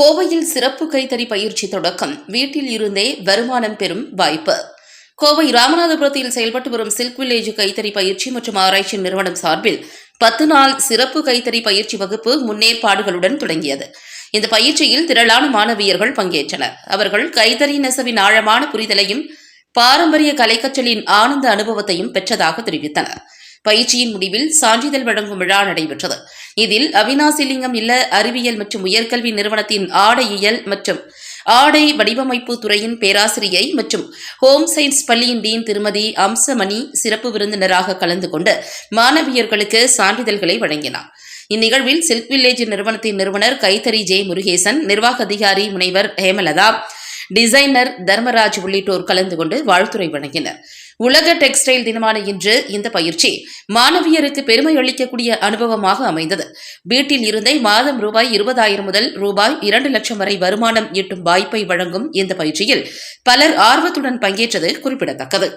கோவையில் சிறப்பு கைத்தறி பயிற்சி தொடக்கம். வீட்டில் இருந்தே வருமானம் பெறும் வாய்ப்பு. கோவை ராமநாதபுரத்தில் செயல்பட்டு வரும் சில்க் வில்லேஜ் கைத்தறி பயிற்சி மற்றும் ஆராய்ச்சி நிறுவனம் சார்பில் பத்து நாள் சிறப்பு கைத்தறி பயிற்சி வகுப்பு முன்னேற்பாடுகளுடன் தொடங்கியது. இந்த பயிற்சியில் திரளான மாணவியர்கள் பங்கேற்றனர். அவர்கள் கைத்தறி நெசவின் ஆழமான புரிதலையும் பாரம்பரிய கலைக்கற்றலின் ஆனந்த அனுபவத்தையும் பெற்றதாக தெரிவித்தனர். பயிற்சியின் முடிவில் சான்றிதழ் வழங்கும் விழா நடைபெற்றது. இதில் அவினாசிலிங்கம் இல்ல அறிவியல் மற்றும் உயர்கல்வி நிறுவனத்தின் ஆடையியல் மற்றும் ஆடை வடிவமைப்பு துறையின் பேராசிரியை மற்றும் ஹோம் சயின்ஸ் பள்ளியின் டீன் திருமதி அம்சமணி சிறப்பு விருந்தினராக கலந்து கொண்டு மாணவியர்களுக்கு சான்றிதழ்களை வழங்கினார். இந்நிகழ்வில் சில்க் வில்லேஜ் நிறுவனத்தின் நிறுவனர் கைத்தறி ஜே முருகேசன் நிர்வாக அதிகாரி முனைவர் ஹேமலதா டிசைனர் தர்மராஜ் உள்ளிட்டோர் கலந்து கொண்டு வாழ்த்துரை வழங்கினர். உலக டெக்ஸ்டைல் தினமான இன்று இந்த பயிற்சி மாணவியருக்கு பெருமை அளிக்கக்கூடிய அனுபவமாக அமைந்தது. வீட்டில் இருந்தே மாதம் ரூபாய் இருபதாயிரம் முதல் ரூபாய் இரண்டு லட்சம் வரை வருமானம் ஈட்டும் வாய்ப்பை வழங்கும் இந்த பயிற்சியில் பலர் ஆர்வத்துடன் பங்கேற்றது குறிப்பிடத்தக்கது.